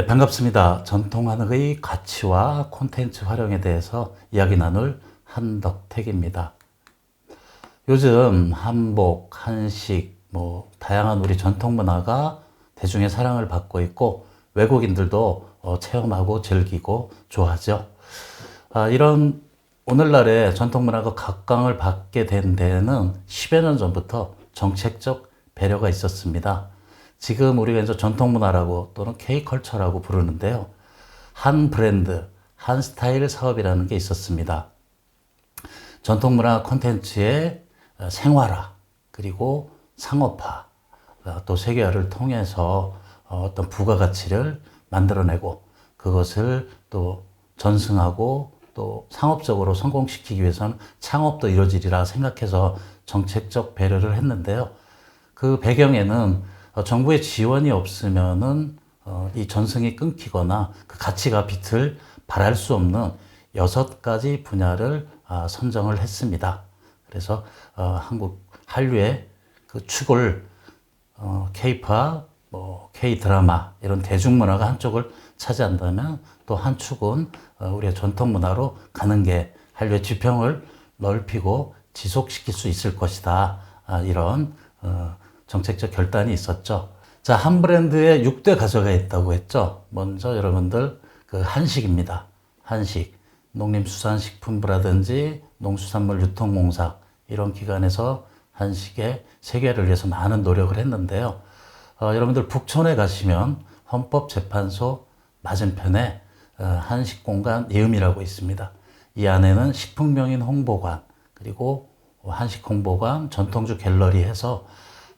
네, 반갑습니다. 전통한옥의 가치와 콘텐츠 활용에 대해서 이야기 나눌 한덕택입니다. 요즘 한복, 한식, 뭐 다양한 우리 전통 문화가 대중의 사랑을 받고 있고 외국인들도 어, 체험하고 즐기고 좋아하죠. 아, 이런 오늘날의 전통 문화가 각광을 받게 된 데는 10여 년 전부터 정책적 배려가 있었습니다. 지금 우리가 이제 전통 문화라고 또는 K컬처라고 부르는데요. 한 브랜드, 한 스타일 사업이라는 게 있었습니다. 전통 문화 콘텐츠의 생활화, 그리고 상업화, 어, 또 세계화를 통해서 어, 어떤 부가가치를 만들어내고 그것을 또 전승하고 또 상업적으로 성공시키기 위해서는 창업도 이루어지리라 생각해서 정책적 배려를 했는데요. 그 배경에는 어, 정부의 지원이 없으면은 어, 이 전승이 끊기거나 그 가치가 빛을 발할 수 없는 여섯 가지 분야를 아, 선정을 했습니다. 그래서 어, 한국 한류의 그 축을 K-팝, 뭐 K-드라마 이런 대중문화가 한쪽을 차지한다면 또 한 축은 우리의 전통 문화로 가는 게 한류의 지평을 넓히고 지속시킬 수 있을 것이다. 아, 이런 정책적 결단이 있었죠. 자, 한 브랜드에 6대 가져가 있다고 했죠. 먼저 여러분들 그 한식입니다. 한식. 농림수산식품부라든지 농수산물 유통공사 이런 기관에서 한식의 세계를 위해서 많은 노력을 했는데요. 어, 여러분들 북촌에 가시면 헌법재판소 맞은편에 어, 한식공간 예음이라고 있습니다. 이 안에는 식품명인 홍보관 그리고 한식 홍보관 전통주 갤러리 해서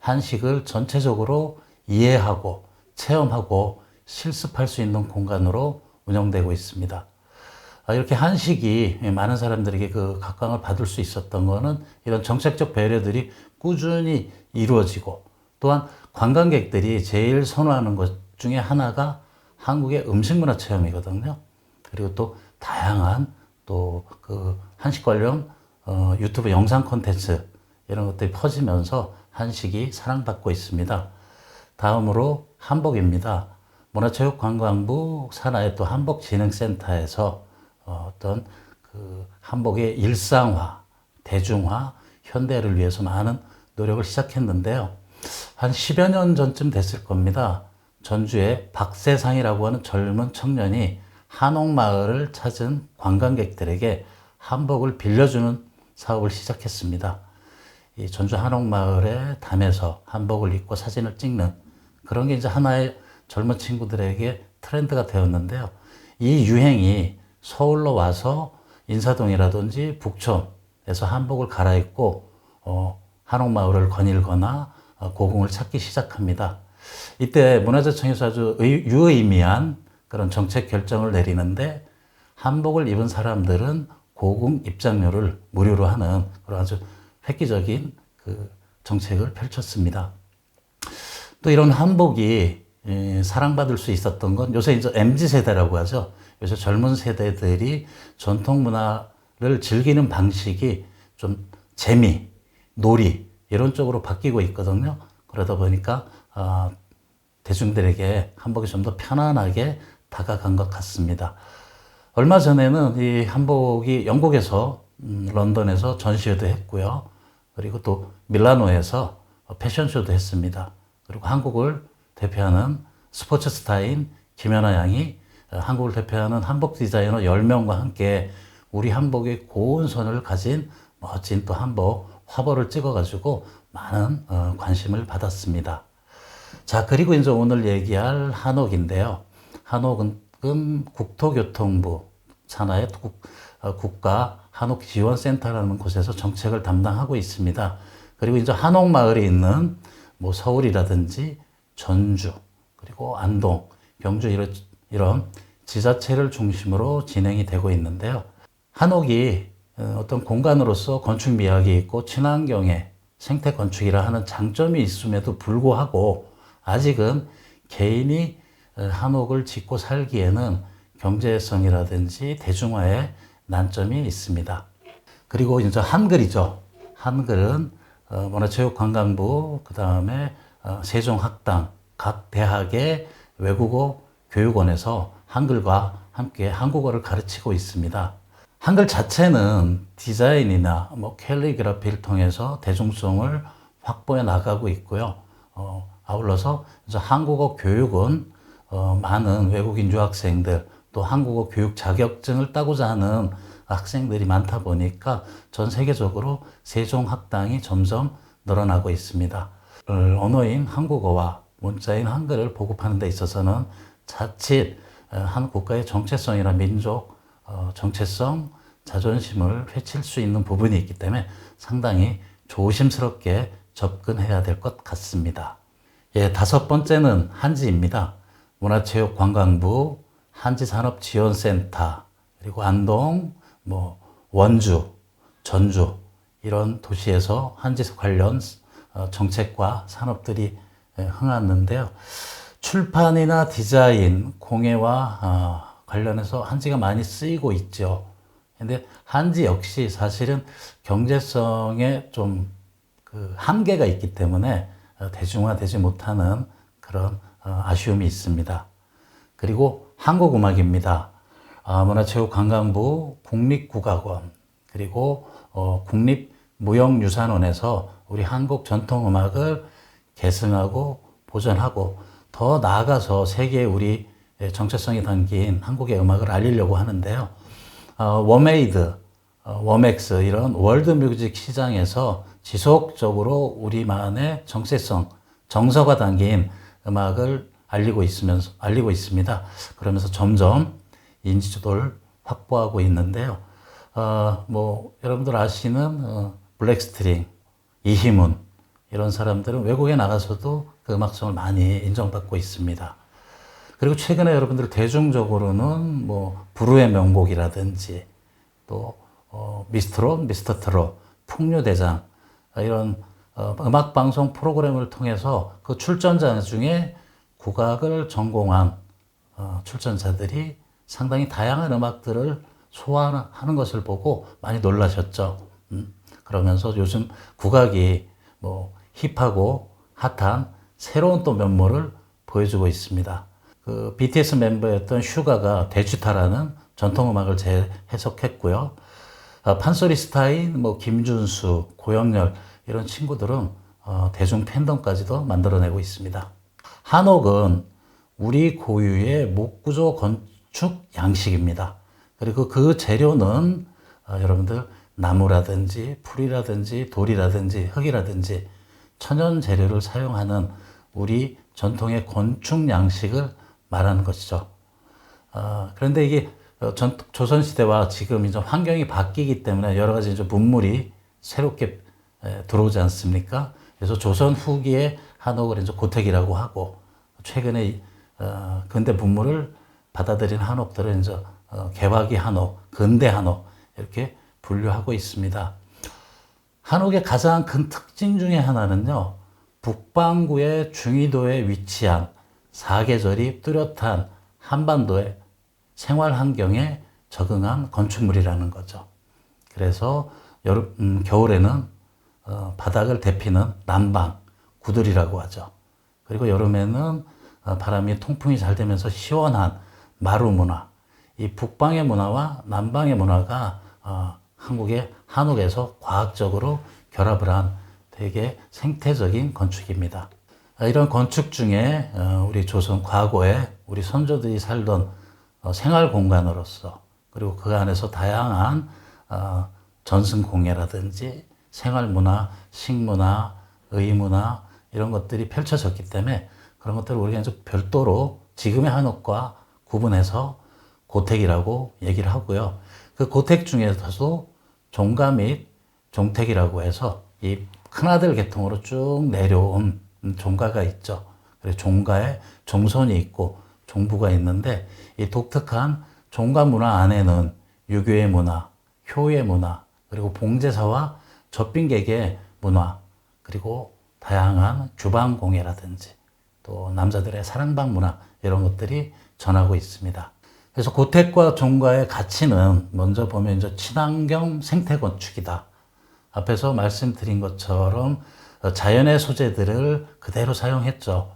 한식을 전체적으로 이해하고 체험하고 실습할 수 있는 공간으로 운영되고 있습니다. 아, 이렇게 한식이 많은 사람들에게 그 각광을 받을 수 있었던 거는 이런 정책적 배려들이 꾸준히 이루어지고 또한 관광객들이 제일 선호하는 것 중에 하나가 한국의 음식 문화 체험이거든요. 그리고 또 다양한 또 그 한식 관련 어, 유튜브 영상 콘텐츠 이런 것들이 퍼지면서 한식이 사랑받고 있습니다. 다음으로 한복입니다. 문화체육관광부 산하의 또 한복진흥센터에서 어, 어떤 그 한복의 일상화, 대중화, 현대를 위해서 많은 노력을 시작했는데요. 한 10여 년 전쯤 됐을 겁니다. 전주에 박세상이라고 하는 젊은 청년이 한옥마을을 찾은 관광객들에게 한복을 빌려주는 사업을 시작했습니다. 이 전주 한옥마을에 담에서 한복을 입고 사진을 찍는 그런 게 이제 하나의 젊은 친구들에게 트렌드가 되었는데요. 이 유행이 서울로 와서 인사동이라든지 북촌에서 한복을 갈아입고 어, 한옥마을을 거닐거나 어, 고궁을 찾기 시작합니다. 이때 문화재청에서 아주 유의미한 그런 정책 결정을 내리는데 한복을 입은 사람들은 고궁 입장료를 무료로 하는 그런 아주 획기적인 그 정책을 펼쳤습니다. 또 이런 한복이 예, 사랑받을 수 있었던 건 요새 이제 MZ 세대라고 하죠. 요새 젊은 세대들이 전통 문화를 즐기는 방식이 좀 재미, 놀이 이런 쪽으로 바뀌고 있거든요. 그러다 보니까 어, 대중들에게 한복이 좀 더 편안하게 다가간 것 같습니다. 얼마 전에는 이 한복이 영국에서 음, 런던에서 전시회도 했고요. 그리고 또 밀라노에서 패션쇼도 했습니다. 그리고 한국을 대표하는 스포츠 스타인 김연아 양이 한국을 대표하는 한복 디자이너 10명과 함께 우리 한복의 고운 선을 가진 멋진 또 한복 화보를 찍어가지고 많은 어, 관심을 받았습니다. 자, 그리고 이제 오늘 얘기할 한옥인데요. 한옥은 국토교통부 산하의 국, 어, 가 한옥 지원센터라는 곳에서 정책을 담당하고 있습니다. 그리고 이제 한옥 마을에 있는 뭐 서울이라든지 전주, 그리고 안동, 경주 이런, 이런 지자체를 중심으로 진행이 되고 있는데요. 한옥이 어, 어떤 공간으로서 건축 미학이 있고 친환경의 생태 건축이라 하는 장점이 있음에도 불구하고 아직은 개인이 어, 한옥을 짓고 살기에는 경제성이라든지 대중화에 난점이 있습니다. 그리고 이제 한글이죠. 한글은 어, 문화체육관광부, 그 다음에 어, 세종학당, 각 대학의 외국어 교육원에서 한글과 함께 한국어를 가르치고 있습니다. 한글 자체는 디자인이나 뭐 캘리그라피를 통해서 대중성을 확보해 나가고 있고요. 어, 아울러서 한국어 교육은 어, 많은 외국인 유학생들 또 한국어 교육 자격증을 따고자 하는 학생들이 많다 보니까 전 세계적으로 세종 학당이 점점 늘어나고 있습니다. 어, 언어인 한국어와 문자인 한글을 보급하는 데 있어서는 자칫 어, 한 국가의 정체성이나 민족 어, 정체성, 자존심을 해칠 수 있는 부분이 있기 때문에 상당히 조심스럽게 접근해야 될 것 같습니다. 예, 다섯 번째는 한지입니다. 문화체육관광부, 한지산업지원센터, 그리고 안동, 뭐 원주, 전주 이런 도시에서 한지 관련 어, 정책과 산업들이 예, 흥하는데요. 출판이나 디자인, 공예와 어, 관련해서 한지가 많이 쓰이고 있죠. 근데 한지 역시 사실은 경제성에 좀 그 한계가 있기 때문에 어, 대중화되지 못하는 그런 어, 아쉬움이 있습니다. 그리고 한국음악입니다. 아, 문화체육관광부 국립국악원 그리고 어, 국립무형유산원에서 우리 한국 전통음악을 계승하고 보존하고 더 나아가서 세계에 우리 정체성이 담긴 한국의 음악을 알리려고 하는데요. 어, 워메이드, 어, 워맥스 이런 월드뮤직 시장에서 지속적으로 우리만의 정체성, 정서가 담긴 음악을 알리고 있으면서 알리고 있습니다. 그러면서 점점 인지도를 확보하고 있는데요. 어, 뭐 여러분들 아시는 어, 블랙스트링, 이희문 이런 사람들은 외국에 나가서도 그 음악성을 많이 인정받고 있습니다. 그리고 최근에 여러분들 대중적으로는 뭐 부르의 명곡이라든지 또 어, 미스트로, 미스터 트롯, 풍류대장 이런 어, 음악 방송 프로그램을 통해서 그 출전자 중에 국악을 전공한 어, 출전자들이 상당히 다양한 음악들을 소화하는 것을 보고 많이 놀라셨죠. 음, 그러면서 요즘 국악이 뭐 힙하고 핫한 새로운 또 면모를 보여주고 있습니다. 그 BTS 멤버였던 슈가가 대추타라는 전통음악을 재해석했고요. 어, 판소리스타인 뭐 김준수, 고영렬 이런 친구들은 어, 대중 팬덤까지도 만들어내고 있습니다. 한옥은 우리 고유의 목구조 건축 양식입니다. 그리고 그 재료는 어, 여러분들 나무라든지 풀이라든지 돌이라든지 흙이라든지 천연 재료를 사용하는 우리 전통의 건축 양식을 말하는 것이죠. 어, 그런데 이게 어, 전, 조선시대와 지금 이제 환경이 바뀌기 때문에 여러 가지 이제 문물이 새롭게 에, 들어오지 않습니까? 그래서 조선 후기에 한옥을 이제 고택이라고 하고 최근에 어, 근대 문물을 받아들인 한옥들은 이제 어, 개화기 한옥, 근대 한옥 이렇게 분류하고 있습니다. 한옥의 가장 큰 특징 중에 하나는요, 북반구의 중위도에 위치한 사계절이 뚜렷한 한반도의 생활 환경에 적응한 건축물이라는 거죠. 그래서 여름, 음, 겨울에는 어, 바닥을 데피는 난방, 구들이라고 하죠. 그리고 여름에는 어, 바람이 통풍이 잘 되면서 시원한 마루 문화, 이 북방의 문화와 남방의 문화가 어, 한국의 한옥에서 과학적으로 결합을 한 되게 생태적인 건축입니다. 아, 이런 건축 중에 어, 우리 조선 과거에 우리 선조들이 살던 어, 생활 공간으로서 그리고 그 안에서 다양한 어, 전승 공예라든지 생활 문화, 식문화, 의문화 이런 것들이 펼쳐졌기 때문에 그런 것들을 우리가 이제 별도로 지금의 한옥과 구분해서 고택이라고 얘기를 하고요. 그 고택 중에서도 종가 및 종택이라고 해서 이 큰아들 계통으로 쭉 내려온 종가가 있죠. 그래서 종가에 종손이 있고 종부가 있는데 이 독특한 종가 문화 안에는 유교의 문화, 효의 문화, 그리고 봉제사와 젖빈객의 문화, 그리고 다양한 주방 공예라든지 또 남자들의 사랑방 문화 이런 것들이 전하고 있습니다. 그래서 고택과 종가의 가치는 먼저 보면 이제 친환경 생태 건축이다. 앞에서 말씀드린 것처럼 자연의 소재들을 그대로 사용했죠.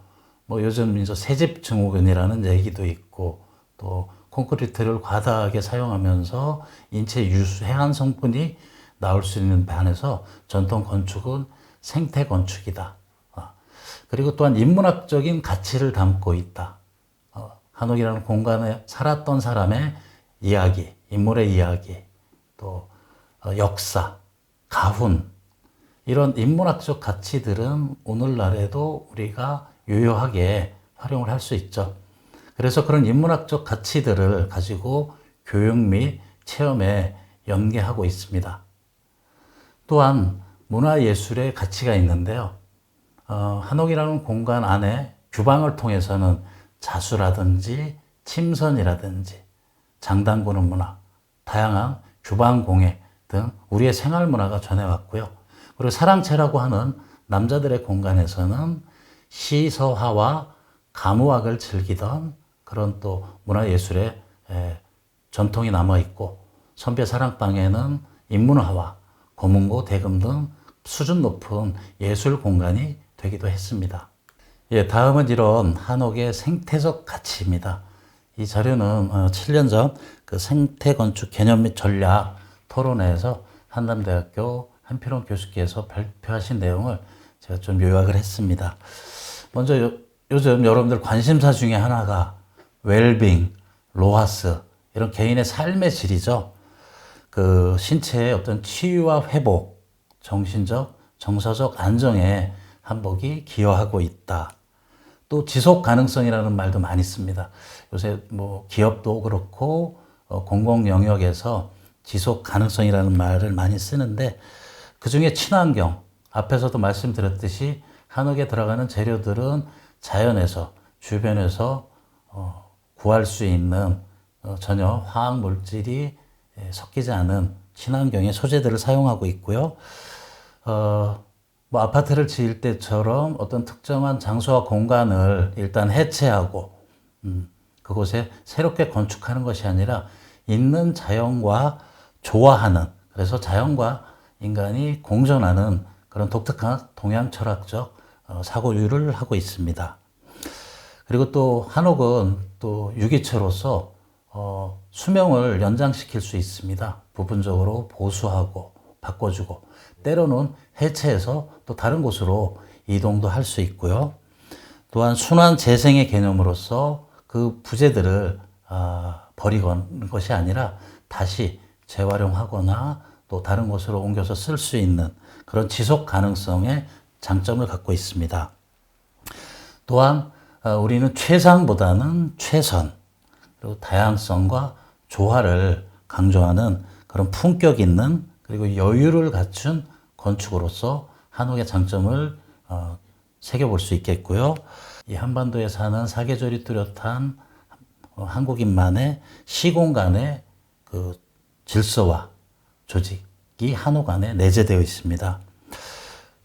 뭐 요즘 이제 새집 증후군이라는 얘기도 있고 또 콘크리트를 과다하게 사용하면서 인체 유수 해한 성분이 나올 수 있는 반해서 전통 건축은 생태 건축이다. 어, 그리고 또한 인문학적인 가치를 담고 있다. 어, 한옥이라는 공간에 살았던 사람의 이야기, 인물의 이야기, 또 어, 역사, 가훈 이런 인문학적 가치들은 오늘날에도 우리가 유효하게 활용을 할 수 있죠. 그래서 그런 인문학적 가치들을 가지고 교육 및 체험에 연계하고 있습니다. 또한 문화예술의 가치가 있는데요. 어, 한옥이라는 공간 안에 주방을 통해서는 자수라든지 침선이라든지 장단 구는 문화, 다양한 주방 공예 등 우리의 생활 문화가 전해왔고요. 그리고 사랑채라고 하는 남자들의 공간에서는 시서화와 가무학을 즐기던 그런 또 문화예술의 에, 전통이 남아있고 선배 사랑방에는 인문화와 검은고 대금 등 수준 높은 예술 공간이 되기도 했습니다. 예, 다음은 이런 한옥의 생태적 가치입니다. 이 자료는 어, 7년 전 그 생태 건축 개념 및 전략 토론회에서 한남대학교 한필원 교수께서 발표하신 내용을 제가 좀 요약을 했습니다. 먼저 요, 요즘 여러분들 관심사 중에 하나가 웰빙, 로하스 이런 개인의 삶의 질이죠. 그 신체의 어떤 치유와 회복, 정신적, 정서적 안정에 한복이 기여하고 있다. 또 지속 가능성이라는 말도 많이 씁니다. 요새 뭐 기업도 그렇고 어, 공공 영역에서 지속 가능성이라는 말을 많이 쓰는데 그 중에 친환경 앞에서도 말씀드렸듯이 한옥에 들어가는 재료들은 자연에서 주변에서 어, 구할 수 있는 어, 전혀 화학 물질이 예, 섞이지 않은 친환경의 소재들을 사용하고 있고요. 어, 뭐 아파트를 지을 때처럼 어떤 특정한 장소와 공간을 일단 해체하고 음, 그곳에 새롭게 건축하는 것이 아니라 있는 자연과 조화하는 그래서 자연과 인간이 공존하는 그런 독특한 동양 철학적 어, 사고유를 하고 있습니다. 그리고 또 한옥은 또 유기체로서 어, 수명을 연장시킬 수 있습니다. 부분적으로 보수하고 바꿔주고 때로는 해체해서 또 다른 곳으로 이동도 할 수 있고요. 또한 순환 재생의 개념으로서 그 부재들을 아, 버리는 것이 아니라 다시 재활용하거나 또 다른 곳으로 옮겨서 쓸 수 있는 그런 지속 가능성의 장점을 갖고 있습니다. 또한 어, 우리는 최상보다는 최선 그리고 다양성과 조화를 강조하는 그런 품격 있는 그리고 여유를 갖춘 건축으로서 한옥의 장점을 어, 새겨볼 수 있겠고요. 이 한반도에 사는 사계절이 뚜렷한 어, 한국인만의 시공간의 그 질서와 조직이 한옥 안에 내재되어 있습니다.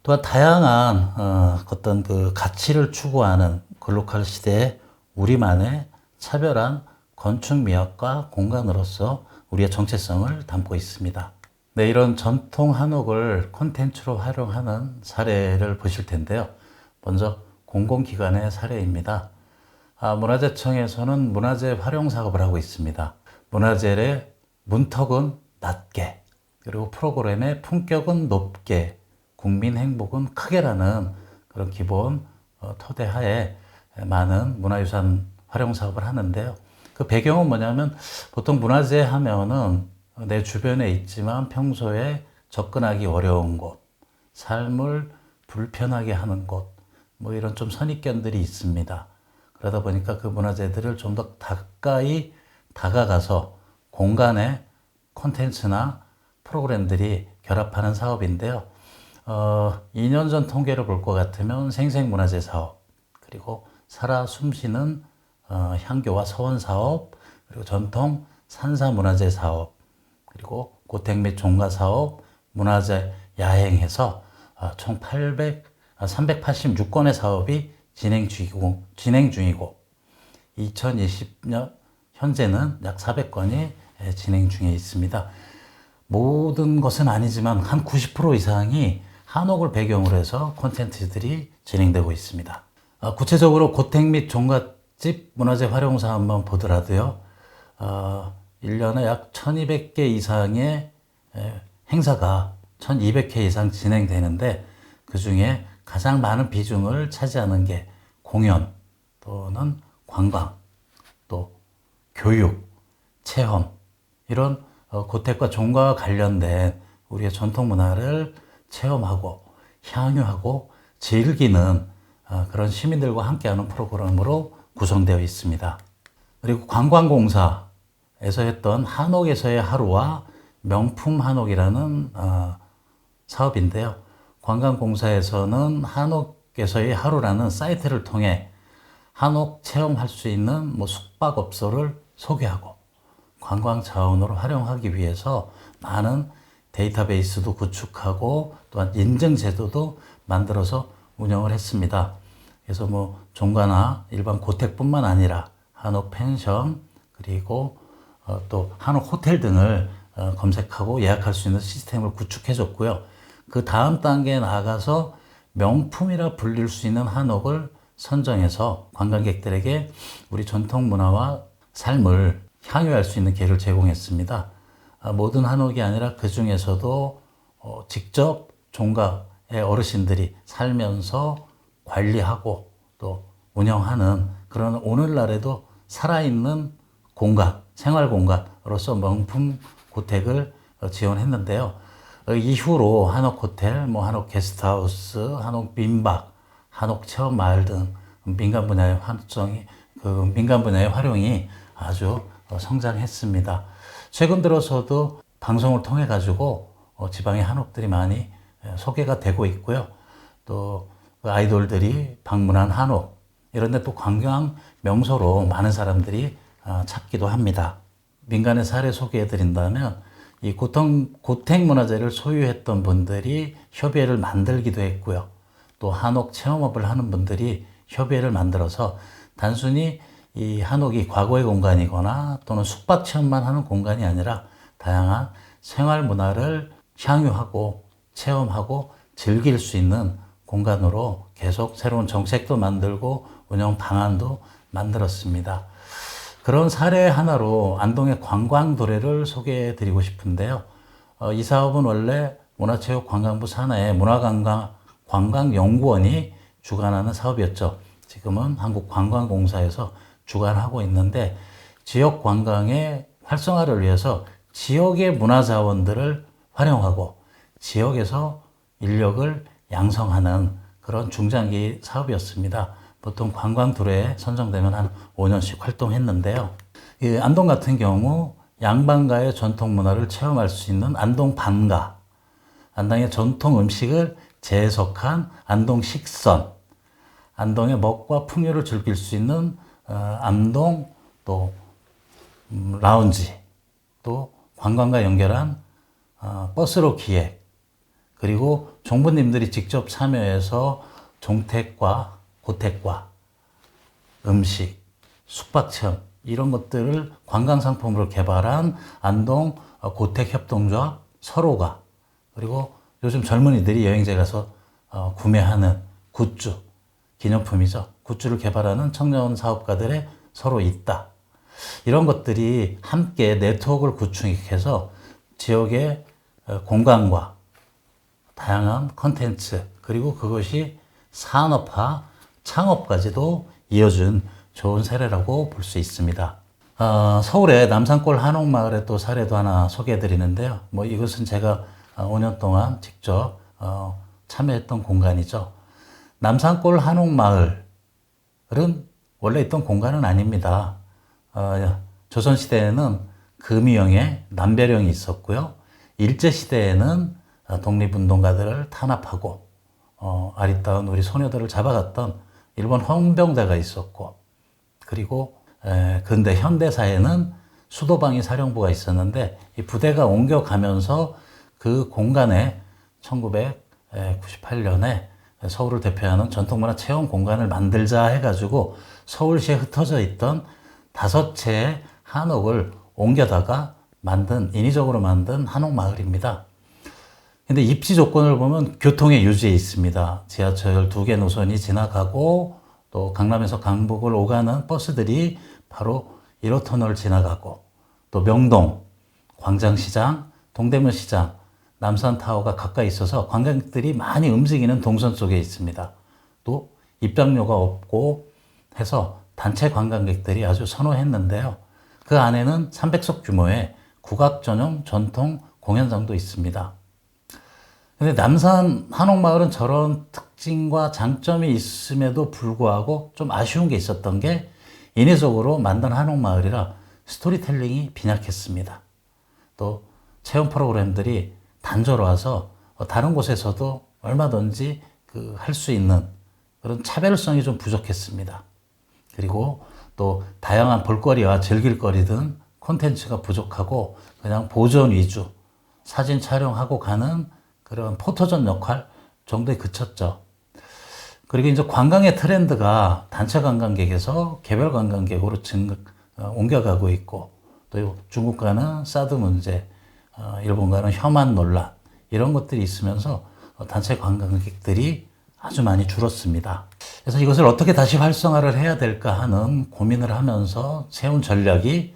또한 다양한 어, 어떤 그 가치를 추구하는 글로컬 시대의 우리만의 차별한 건축 미학과 공간으로서 우리의 정체성을 담고 있습니다. 네, 이런 전통 한옥을 콘텐츠로 활용하는 사례를 보실 텐데요. 먼저 공공기관의 사례입니다. 아, 문화재청에서는 문화재 활용 작업을 하고 있습니다. 문화재의 문턱은 낮게, 그리고 프로그램의 품격은 높게, 국민 행복은 크게라는 그런 기본 어, 토대하에 많은 문화유산 활용 사업을 하는데요. 그 배경은 뭐냐면 보통 문화재 하면은 내 주변에 있지만 평소에 접근하기 어려운 곳, 삶을 불편하게 하는 곳, 뭐 이런 좀 선입견들이 있습니다. 그러다 보니까 그 문화재들을 좀 더 가까이 다가가서 공간에 콘텐츠나 프로그램들이 결합하는 사업인데요. 어, 2년 전 통계를 볼 것 같으면 생생문화재 사업, 그리고 살아 숨쉬는 어, 향교와 서원 사업, 그리고 전통 산사 문화재 사업, 그리고 고택 및 종가 사업, 문화재 야행해서 어, 총 800, 386건의 사업이 진행 중이고, 진행 중이고 2020년 현재는 약 400건이 진행 중에 있습니다. 모든 것은 아니지만 한 90% 이상이 한옥을 배경으로 해서 콘텐츠들이 진행되고 있습니다. 어, 구체적으로 고택 및 종갓 집 문화재 활용사 한번 보더라도요. 어, 1년에 약 1200개 이상의 에, 행사가 1200회 이상 진행되는데 그 중에 가장 많은 비중을 차지하는 게 공연 또는 관광 또 교육, 체험 이런 어, 고택과 종과와 관련된 우리의 전통 문화를 체험하고 향유하고 즐기는 어, 그런 시민들과 함께하는 프로그램으로 구성되어 있습니다. 그리고 관광공사에서 했던 한옥에서의 하루와 명품 한옥이라는 어, 사업인데요. 관광공사에서는 한옥에서의 하루라는 사이트를 통해 한옥 체험할 수 있는 뭐 숙박업소를 소개하고 관광 자원으로 활용하기 위해서 많은 데이터베이스도 구축하고 또한 인증 제도도 만들어서 운영을 했습니다. 그래서 뭐 종가나 일반 고택뿐만 아니라 한옥 펜션 그리고 어, 또 한옥 호텔 등을 어, 검색하고 예약할 수 있는 시스템을 구축해 줬고요. 그 다음 단계에 나아가서 명품이라 불릴 수 있는 한옥을 선정해서 관광객들에게 우리 전통 문화와 삶을 향유할 수 있는 기회를 제공했습니다. 아, 모든 한옥이 아니라 그 중에서도 어, 직접 종가의 어르신들이 살면서 관리하고 또 운영하는 그런 오늘날에도 살아있는 공간, 생활 공간으로서 명품 고택을 어, 지원했는데요. 어, 이후로 한옥 호텔, 뭐 한옥 게스트하우스, 한옥 민박, 한옥 체험 마을 등 민간 분야의 활성이 그 민간 분야의 활용이 아주 어, 성장했습니다. 최근 들어서도 방송을 통해 가지고 지방의 한옥들이 많이 소개가 되고 있고요. 또그 아이돌들이 방문한 한옥 이런 데 또 관광 명소로 많은 사람들이 아, 찾기도 합니다. 민간의 사례 소개해 드린다면 이 고통, 고택 문화재를 소유했던 분들이 협의회를 만들기도 했고요. 또 한옥 체험업을 하는 분들이 협의회를 만들어서 단순히 이 한옥이 과거의 공간이거나 또는 숙박 체험만 하는 공간이 아니라 다양한 생활 문화를 향유하고 체험하고 즐길 수 있는 공간으로 계속 새로운 정책도 만들고 운영 방안도 만들었습니다. 그런 사례 하나로 안동의 관광도래를 소개해 드리고 싶은데요. 어, 이 사업은 원래 문화체육관광부 산하의 문화관광 관광연구원이 주관하는 사업이었죠. 지금은 한국관광공사에서 주관하고 있는데 지역 관광의 활성화를 위해서 지역의 문화자원들을 활용하고 지역에서 인력을 양성하는 그런 중장기 사업이었습니다. 보통 관광 둘에 선정되면 한 5년씩 활동했는데요. 안동 같은 경우 양반가의 전통 문화를 체험할 수 있는 안동 반가, 안동의 전통 음식을 재해석한 안동 식선, 안동의 먹과 풍요를 즐길 수 있는 어, 안동 또 음, 라운지, 또 관광과 연결한 어, 버스로 기획, 그리고 종부님들이 직접 참여해서 종택과 고택과 음식, 숙박체험 이런 것들을 관광상품으로 개발한 안동 고택협동조합 서로가 그리고 요즘 젊은이들이 여행지 가서 어, 구매하는 굿즈, 기념품이죠. 굿즈를 개발하는 청년 사업가들의 서로 있다. 이런 것들이 함께 네트워크를 구축해서 지역의 어, 공간과 다양한 컨텐츠 그리고 그것이 산업화, 창업까지도 이어준 좋은 사례라고 볼 수 있습니다. 어, 서울의 남산골 한옥마을의 또 사례도 하나 소개해 드리는데요. 뭐 이것은 제가 5년 동안 직접 어, 참여했던 공간이죠. 남산골 한옥마을은 원래 있던 공간은 아닙니다. 어, 조선시대에는 금이영에 남배령이 있었고요. 일제시대에는 어, 독립운동가들을 탄압하고 어, 아리따운 우리 소녀들을 잡아갔던 일본 헌병대가 있었고 그리고 에, 근대 현대사에는 수도방위 사령부가 있었는데 이 부대가 옮겨가면서 그 공간에 1998년에 서울을 대표하는 전통문화 체험 공간을 만들자 해가지고 서울시에 흩어져 있던 다섯 채의 한옥을 옮겨다가 만든 인위적으로 만든 한옥 마을입니다. 근데 입지 조건을 보면 교통의 유지에 있습니다. 지하철 두 개 노선이 지나가고 또 강남에서 강북을 오가는 버스들이 바로 1호 터널을 지나가고 또 명동, 광장시장, 동대문 시장, 남산타워가 가까이 있어서 관광객들이 많이 움직이는 동선 속에 있습니다. 또 입장료가 없고 해서 단체 관광객들이 아주 선호했는데요. 그 안에는 300석 규모의 국악 전용 전통 공연장도 있습니다. 근데 남산 한옥마을은 저런 특징과 장점이 있음에도 불구하고 좀 아쉬운 게 있었던 게 인위적으로 만든 한옥마을이라 스토리텔링이 빈약했습니다. 또 체험 프로그램들이 단조로워서 다른 곳에서도 얼마든지 그 할 수 있는 그런 차별성이 좀 부족했습니다. 그리고 또 다양한 볼거리와 즐길거리 등 콘텐츠가 부족하고 그냥 보존 위주 사진 촬영하고 가는 그런 포토전 역할 정도에 그쳤죠. 그리고 이제 관광의 트렌드가 단체 관광객에서 개별 관광객으로 증 어, 옮겨가고 있고 또 중국과는 사드 문제, 어, 일본과는 혐한 논란 이런 것들이 있으면서 어, 단체 관광객들이 아주 많이 줄었습니다. 그래서 이것을 어떻게 다시 활성화를 해야 될까 하는 고민을 하면서 세운 전략이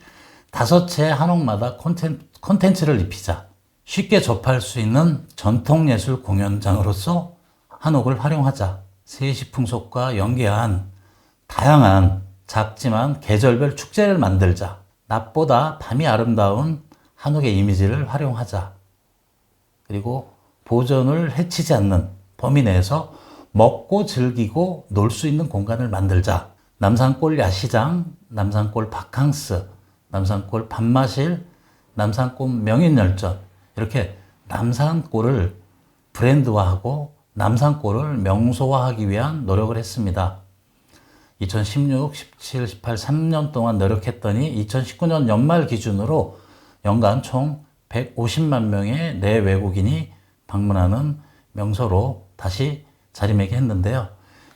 다섯 채 한옥마다 콘텐, 콘텐츠를 입히자. 쉽게 접할 수 있는 전통예술 공연장으로서 한옥을 활용하자. 세시 풍속과 연계한 다양한 작지만 계절별 축제를 만들자. 낮보다 밤이 아름다운 한옥의 이미지를 활용하자. 그리고 보존을 해치지 않는 범위 내에서 먹고 즐기고 놀 수 있는 공간을 만들자. 남산골 야시장, 남산골 바캉스, 남산골 밤마실, 남산골 명인열전. 이렇게 남산골을 브랜드화하고 남산골을 명소화하기 위한 노력을 했습니다. 2016, 17, 18, 3년 동안 노력했더니 2019년 연말 기준으로 연간 총 150만 명의 내외국인이 방문하는 명소로 다시 자리매김했는데요.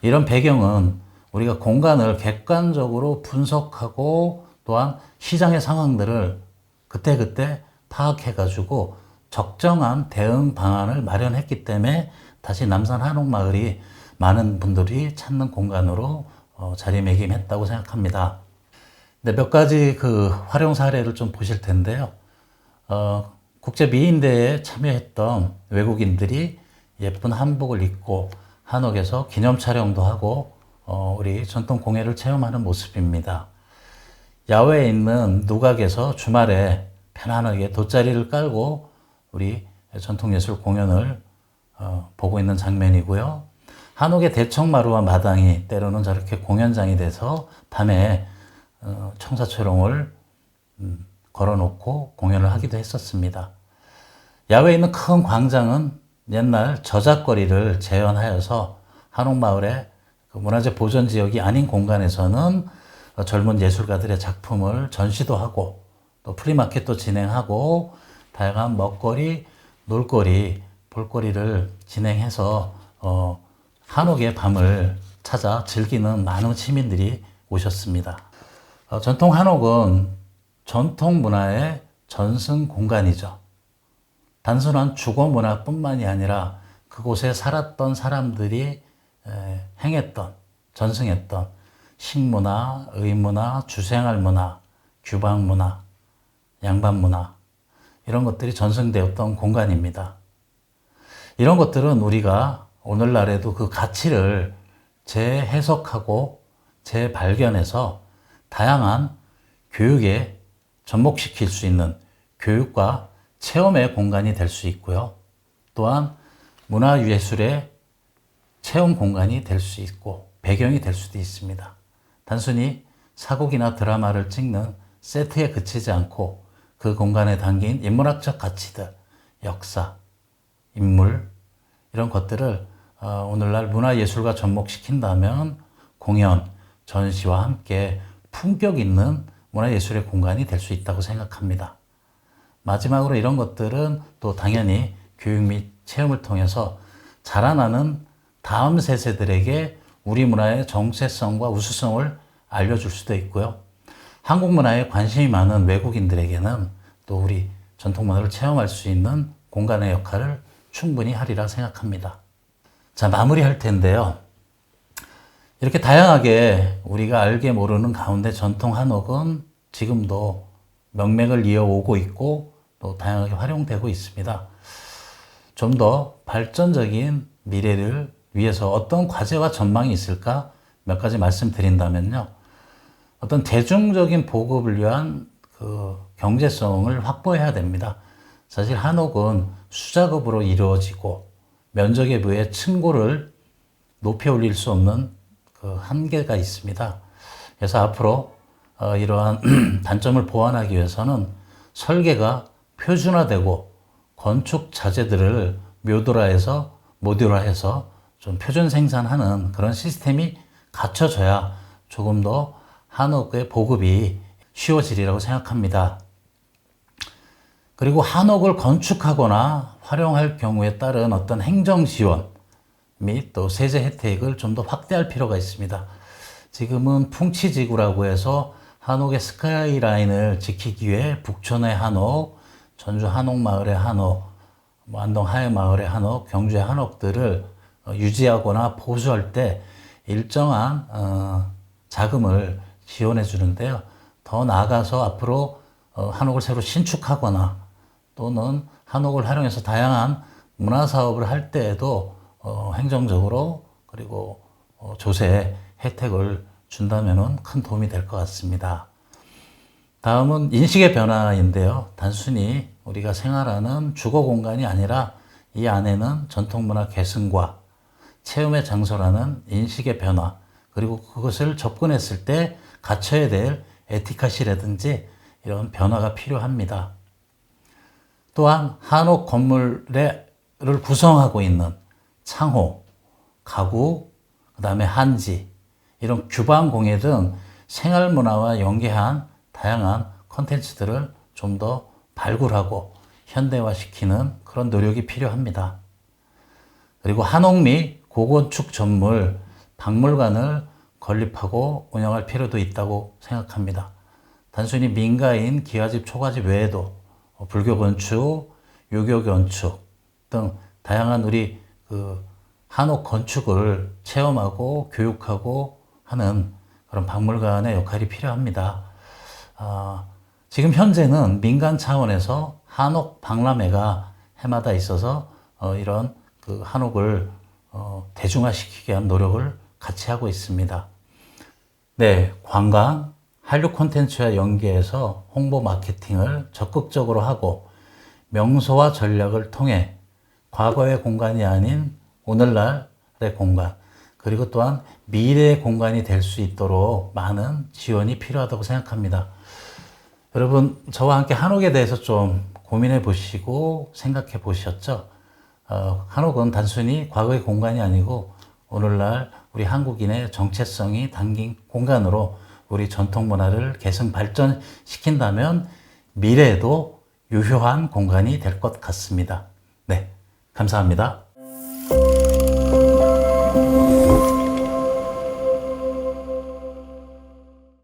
이런 배경은 우리가 공간을 객관적으로 분석하고 또한 시장의 상황들을 그때그때 파악해가지고 적정한 대응 방안을 마련했기 때문에 다시 남산 한옥마을이 많은 분들이 찾는 공간으로 어, 자리매김했다고 생각합니다. 근데 몇 가지 그 활용 사례를 좀 보실 텐데요. 어, 국제 미인대에 참여했던 외국인들이 예쁜 한복을 입고 한옥에서 기념 촬영도 하고 어, 우리 전통 공예를 체험하는 모습입니다. 야외에 있는 누각에서 주말에 편안하게 돗자리를 깔고 우리 전통예술 공연을 어, 보고 있는 장면이고요. 한옥의 대청마루와 마당이 때로는 저렇게 공연장이 돼서 밤에 어, 청사초롱을 음, 걸어놓고 공연을 하기도 했었습니다. 야외에 있는 큰 광장은 옛날 저작거리를 재현하여서 한옥마을의 그 문화재 보존 지역이 아닌 공간에서는 젊은 예술가들의 작품을 전시도 하고 또 프리마켓도 진행하고 다양한 먹거리, 놀거리, 볼거리를 진행해서 어, 한옥의 밤을 찾아 즐기는 많은 시민들이 오셨습니다. 어, 전통 한옥은 전통 문화의 전승 공간이죠. 단순한 주거 문화뿐만이 아니라 그곳에 살았던 사람들이 행했던, 전승했던 식문화, 의문화, 주생활 문화, 규방 문화, 양반 문화, 이런 것들이 전승되었던 공간입니다. 이런 것들은 우리가 오늘날에도 그 가치를 재해석하고 재발견해서 다양한 교육에 접목시킬 수 있는 교육과 체험의 공간이 될 수 있고요. 또한 문화예술의 체험 공간이 될 수 있고 배경이 될 수도 있습니다. 단순히 사곡이나 드라마를 찍는 세트에 그치지 않고 그 공간에 담긴 인문학적 가치들, 역사, 인물, 이런 것들을 어, 오늘날 문화예술과 접목시킨다면 공연, 전시와 함께 품격 있는 문화예술의 공간이 될 수 있다고 생각합니다. 마지막으로 이런 것들은 또 당연히 교육 및 체험을 통해서 자라나는 다음 세세들에게 우리 문화의 정체성과 우수성을 알려줄 수도 있고요. 한국 문화에 관심이 많은 외국인들에게는 또 우리 전통 문화를 체험할 수 있는 공간의 역할을 충분히 하리라 생각합니다. 자, 마무리할 텐데요. 이렇게 다양하게 우리가 알게 모르는 가운데 전통 한옥은 지금도 명맥을 이어오고 있고 또 다양하게 활용되고 있습니다. 좀 더 발전적인 미래를 위해서 어떤 과제와 전망이 있을까 몇 가지 말씀드린다면요. 어떤 대중적인 보급을 위한 그 경제성을 확보해야 됩니다. 사실 한옥은 수작업으로 이루어지고 면적에 비해 층고를 높여 올릴 수 없는 그 한계가 있습니다. 그래서 앞으로 어, 이러한 단점을 보완하기 위해서는 설계가 표준화되고 건축 자재들을 묘도화해서 모듈화해서 좀 표준 생산하는 그런 시스템이 갖춰져야 조금 더 한옥의 보급이 쉬워지리라고 생각합니다. 그리고 한옥을 건축하거나 활용할 경우에 따른 어떤 행정 지원 및 또 세제 혜택을 좀 더 확대할 필요가 있습니다. 지금은 풍치지구라고 해서 한옥의 스카이라인을 지키기 위해 북촌의 한옥, 전주 한옥마을의 한옥, 뭐 안동 하회마을의 한옥, 경주의 한옥들을 어, 유지하거나 보수할 때 일정한 어, 자금을 지원해 주는데요. 더 나아가서 앞으로 어, 한옥을 새로 신축하거나 또는 한옥을 활용해서 다양한 문화 사업을 할 때에도 어, 행정적으로 그리고 어, 조세 혜택을 준다면은 큰 도움이 될 것 같습니다. 다음은 인식의 변화인데요. 단순히 우리가 생활하는 주거 공간이 아니라 이 안에는 전통 문화 계승과 체험의 장소라는 인식의 변화, 그리고 그것을 접근했을 때 갖춰야 될 에티카시라든지 이런 변화가 필요합니다. 또한 한옥 건물을 구성하고 있는 창호, 가구, 그 다음에 한지, 이런 규방 공예 등 생활 문화와 연계한 다양한 컨텐츠들을 좀 더 발굴하고 현대화시키는 그런 노력이 필요합니다. 그리고 한옥 및 고건축 전물 박물관을 건립하고 운영할 필요도 있다고 생각합니다. 단순히 민가인 기와집, 초가집 외에도 불교 건축, 유교 건축 등 다양한 우리 그 한옥 건축을 체험하고 교육하고 하는 그런 박물관의 역할이 필요합니다. 아, 지금 현재는 민간 차원에서 한옥 박람회가 해마다 있어서 어, 이런 그 한옥을 어, 대중화시키기 위한 노력을 같이 하고 있습니다. 네, 관광, 한류 콘텐츠와 연계해서 홍보 마케팅을 적극적으로 하고 명소와 전략을 통해 과거의 공간이 아닌 오늘날의 공간, 그리고 또한 미래의 공간이 될 수 있도록 많은 지원이 필요하다고 생각합니다. 여러분, 저와 함께 한옥에 대해서 좀 고민해 보시고 생각해 보셨죠? 어, 한옥은 단순히 과거의 공간이 아니고 오늘날 우리 한국인의 정체성이 담긴 공간으로 우리 전통 문화를 계승 발전시킨다면 미래에도 유효한 공간이 될 것 같습니다. 네, 감사합니다.